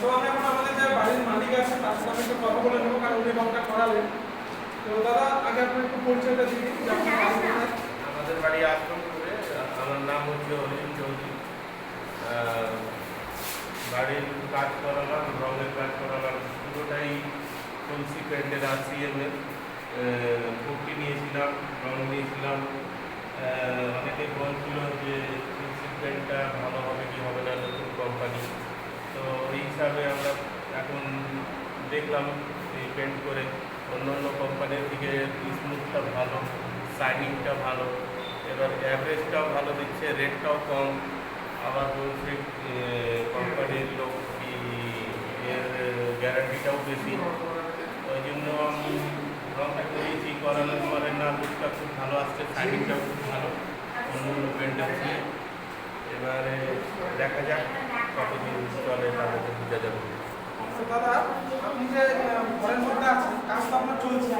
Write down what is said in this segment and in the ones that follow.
তো আমি এখন আমাদের যে বাড়ির মালিক আছে, তার সাথে আমি একটু কথা বলে নেব, কারণ উনি রংটা করালেন। তো দাদা, আগে আপনার একটু পরিচয়টা কোথায়? আমাদের বাড়ি আশ্রমপুরে আমার নাম হচ্ছে অরিন চৌধুরী। বাড়ির কাজ করালাম, রঙের কাজ করালাম, পুরোটাই তুলসি প্যান্ডেল আর সিএমের পুট্টি নিয়েছিলাম, রং নিয়েছিলাম। অনেকে বলছিল যে তুলসি প্যান্টটা ভালো হবে কি হবে না, নতুন কোম্পানি হিসাবে আমরা এখন দেখলাম এই পেন্ট করে। অন্য অন্য কোম্পানির থেকে স্মুথটা ভালো শাইনিংটা ভালো। এবার অ্যাভারেজটাও ভালো দিচ্ছে রেটটাও কম। আবার বলছে কোম্পানির লোক এর গ্যারান্টিটাও বেশি। ওই জন্য আমি রংটা করেছি, করানোর পরে না লুকটা খুব ভালো আসছে শাইনিংটাও খুব ভালো। অন্য অন্য পেন্টের থেকে এবারে দেখা যাক কতদিন চলে তাদেরকে বোঝা যাবে। দাদা আপনি যে ঘরের মধ্যে আছেন কাজ তো আপনার চলছে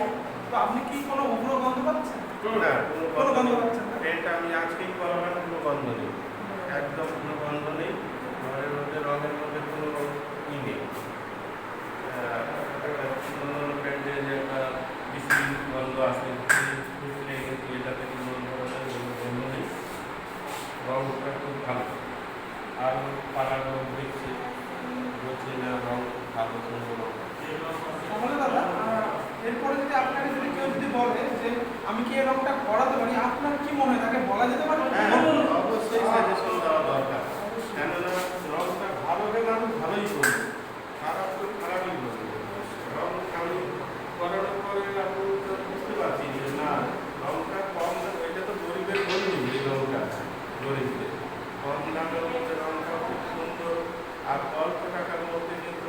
তো আপনি কি কোনো উগ্র গন্ধ পাচ্ছেন? না কোনো গন্ধ পাচ্ছেন না? আমি আজকেই করালাম কোনো গন্ধ নেই। একদম কোনো গন্ধ নেই। ঘরের মধ্যে রঙের মধ্যে কোনো ই নেই। আসে ফুটলে এটাতে কোনো ধরনের গন্ধ নেই। ভালো। আর পাড়ানো দেখছে, বলছে, না, রং ভালো সুন্দর তাহলে দাদা এরপরে যদি আপনাকে যদি কেউ যদি বলে যে, আমি কি এই রংটা করাতে পারি? আপনার কি মনে হয়? তাকে বলা যেতে পারে হ্যাঁ অবশ্যই সাজেশন দেওয়া দরকার কেননা রংটা ভালো হলে মানুষ ভালোই বলবে খারাপ তো খারাপই বলবে রং আমি করানোর পরে আমি তো বুঝতে পারছি যে না রংটা কম এটা তো গরিবের গরিব এই রংটা গরিবদের খুব সুন্দর আর অল্প টাকার মধ্যে কিন্তু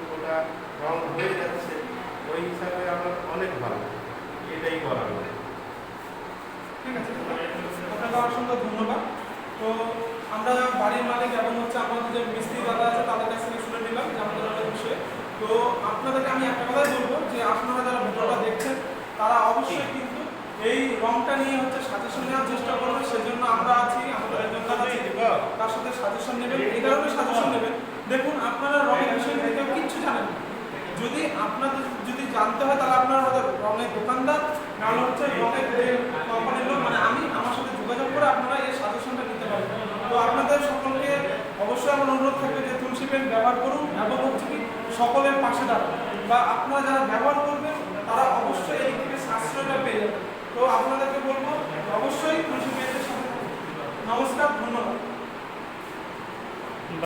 রং হয়ে যাচ্ছে ওই হিসাবে আমার অনেক ভালো এটাই বাড়ির মালিক হচ্ছে আমাদের যে মিস্ত্রি আছে শুনে নিলাম তো আপনাদেরকে আমি কথাই বলব যে আপনারা যারা দেখছেন তারা অবশ্যই কিন্তু এই রংটা নিয়ে হচ্ছে সাজেশন নেওয়ার চেষ্টা করবেন সেজন্য আমরা আছি আমাদের একজন দাদা আছে, তার সাথে সাজেশন নেবেন এই কারণে সাজেশন নেবেন দেখুন আপনারা রঙের বিষয়ে কেউ কিচ্ছু জানেন যদি আপনাদের, যদি জানতে হয়, তাহলে আপনারা হয়তো রঙের দোকানদার, নাহলে হচ্ছে রঙের কোম্পানির লোক মানে আমি আমার সাথে যোগাযোগ করে আপনারা এই সাজেশনটা নিতে পারবেন তো আপনাদের সকলকে অবশ্যই আমার অনুরোধ থাকবে যে তুলসী পেন ব্যবহার করুন এবং হচ্ছে কি সকলের পাশে দাঁড়ান। বা আপনারা যারা ব্যবহার করবেন, তারা অবশ্যই এই থেকে সাশ্রয়টা পেয়ে যাবেন। তো আপনাদেরকে